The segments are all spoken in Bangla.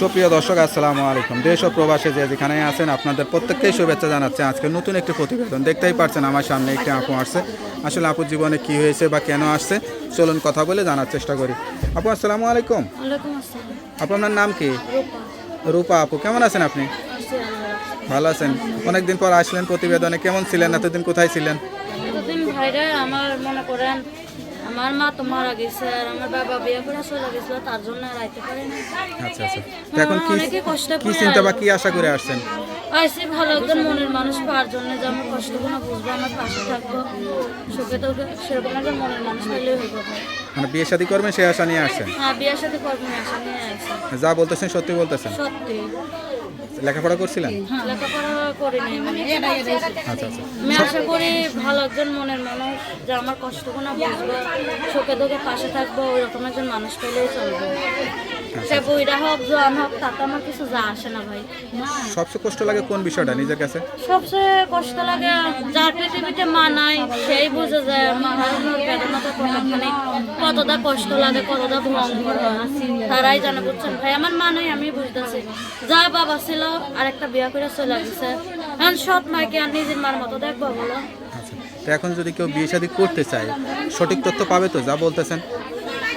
সুপ্রিয় দর্শক আসসালামু আলাইকুম। দেশ ও প্রবাসে যে যেখানে আছেন আপনাদের প্রত্যেককেই শুভেচ্ছা জানাচ্ছে। আজকে নতুন একটি প্রতিবেদন দেখতেই পারছেন আমার সামনে একটি আপু আসছে। আসলে আপুর জীবনে কি হয়েছে বা কেন আসছে চলুন কথা বলে জানার চেষ্টা করি। আপু আসসালামু আলাইকুম। আপু আপনার নাম কি? রূপা। আপু কেমন আছেন আপনি? ভালো আছেন। অনেকদিন পর আসলেন প্রতিবেদনে কেমন ছিলেন এতদিন কোথায় ছিলেন? ভাইরা আমার মনে করেন আমার মা তো মারা গেছে আর আমার বাবা বিয়ে করে চলে গেছিল তার জন্য আর আইতে পারে না আচ্ছা আচ্ছা। তো এখন কি অনেকে কষ্ট কি চিন্তা বা কি আশা করে আসছেন? আইসি ভালো একজন মনের মানুষ পাওয়ার জন্য যে আমার কষ্টগুলো বুঝব আমার পাশে থাকব। সুখে তো সেরকম একজন মনের মানুষ পেলেই হইব। ভাই মানে বিয়ে শাদী করবেন সে আশা নিয়ে আসছেন হ্যাঁ কর্ম আশা নিয়ে যা বলতেছেন সত্যি বলতেছেন? সত্যি। লেখাপড়া করছিলেন? লেখাপড়া করিনি মানে আচ্ছা আচ্ছা। আমি আশা করি ভালো একজন মনের মানুষ যে আমার কষ্টগুলো বুঝবে সুখে দুঃখে পাশে থাকব ওই রকম একজন মানুষ পেলেই চলবে। সে বইরা হোক জোয়ান হোক তাতে আমার কিছু যা আসে না ভাই। সবচেয়ে কষ্ট লাগে কোন বিষয়টা নিজের কাছে? সবচেয়ে কষ্ট লাগে যার পৃথিবীতে মা নাই সেই বুঝে যায় মা হারানোর বেদনাটা কতখানি কতটা কষ্ট লাগে কতটা ভয়ঙ্কর হয়। তারাই জানে বুঝছেন? ভাই আমার মা নাই আমি বুঝতেছি। যা বাবা ছিল আর একটা বিয়া করে চলে গেছে। এখন সৎ মাকে আর নিজের মার মতো দেখব বলো? আচ্ছা এখন যদি কেউ বিয়ে শাদী করতে চায় সঠিক তথ্য পাবে তো যা বলতেছেন?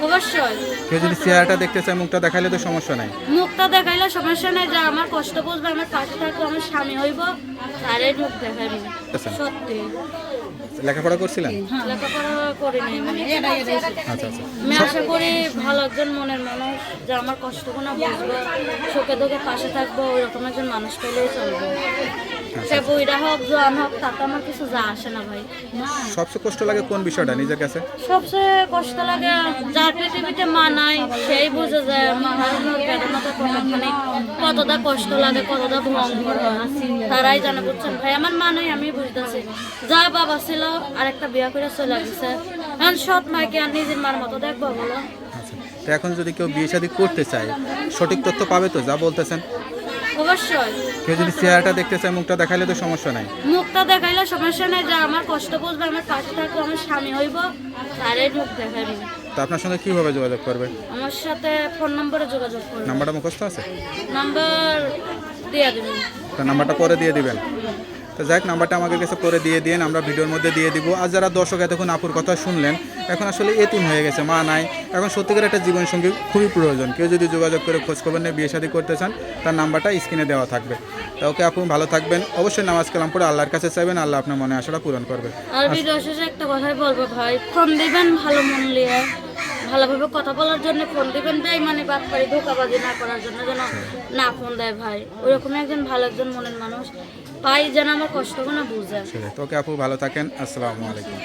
অবশ্যই। কেউ যদি চেহারাটা দেখতে চায় মুখটা দেখাইলে তো সমস্যা নাই। মুখটা দেখাইলে সমস্যা নাই যা আমার কষ্ট বুঝবে আমার পাশে থাকব আমার স্বামী হইব তারে মুখ দেখাইবো আচ্ছা। সত্যি। লেখাপড়া করছিলেন? লেখাপড়া করিনি মানে আচ্ছা আচ্ছা। আমি আশা করি ভালো একজন মনের মানুষ যে আমার কষ্টগুলো বুঝব দুঃখে পাশে থাকব ওই রকম একজন মানুষ পেলেই চলবে। সে বইরা হোক জোয়ান হোক তাতে আমার কিছু যা আসে না ভাই। সবচেয়ে কষ্ট লাগে কোন বিষয়টা নিজের কাছে? সবচেয়ে কষ্ট লাগে যার পৃথিবীতে মা নাই সেই বুঝে যায় মা হারানোর বেদনাটা কতখানি কতটা কষ্ট লাগে কতটা ভয়ঙ্কর হয়। তারাই জানে বুঝছেন? ভাই আমার মা নাই আমি বুঝতেছি। যা বাবা ছিল আর একটা বিয়া করে চলে গেছে এখন সৎ মাকে আর নিজের মার মতো দেখব বলো। আচ্ছা তো এখন যদি কেউ বিয়ে শাদী করতে চায় সঠিক তথ্য পাবে তো যা বলতেছেন? অবশ্যই। কেউ যদি চেহারাটা দেখতে চায় মুখটা দেখাইলে তো সমস্যা নাই। মুখটা দেখাইলে সমস্যা নেই যে আমার কষ্ট বুঝবে আমার পাশে থাকব আমার স্বামী হইব মুখ দেখাইবো। তো আপনার সঙ্গে কীভাবে যোগাযোগ করবে? আমার সাথে ফোন নম্বরে যোগাযোগ করবে। নাম্বারটা মুখস্থ আছে? নাম্বার দিয়ে দেবেন। তো নাম্বারটা পরে দিয়ে দিবেন। তো যাক নাম্বারটা আমাদের কাছে পরে দিয়ে দিন আমরা ভিডিওর মধ্যে দিয়ে দিব। আর যারা দর্শক এতক্ষণ আপুর কথা শুনলেন এখন আসলে এতুন হয়ে গেছে মা নাই। এখন সত্যিকার একটা জীবনসঙ্গী খুবই প্রয়োজন। কেউ যদি যোগাযোগ করে খোঁজখবর নিয়ে বিয়ে শাদী করতে চান তার নাম্বারটা স্ক্রিনে দেওয়া থাকবে। তা ওকে আপনি ভালো থাকবেন। অবশ্যই নামাজ কালাম পড়ে আল্লাহর কাছে চাইবেন আল্লাহ আপনার মনে আশাটা পূরণ করবে। আর ভিডিও শেষে একটা কথাই বলব ভাই ফোন দিবেন ভালো মন নিয়ে ভালোভাবে কথা বলার জন্য ফোন দিবেন ভাই মানে বাদ পারি ধোকাবাজি না করার জন্য যেন না ফোন দেয় ভাই। ওইরকমই একজন ভালো একজন মনের মানুষ। পাই যেন আমার কষ্টগুলো বুঝে। তোকে আপু ভালো থাকেন। আসসালামু আলাইকুম।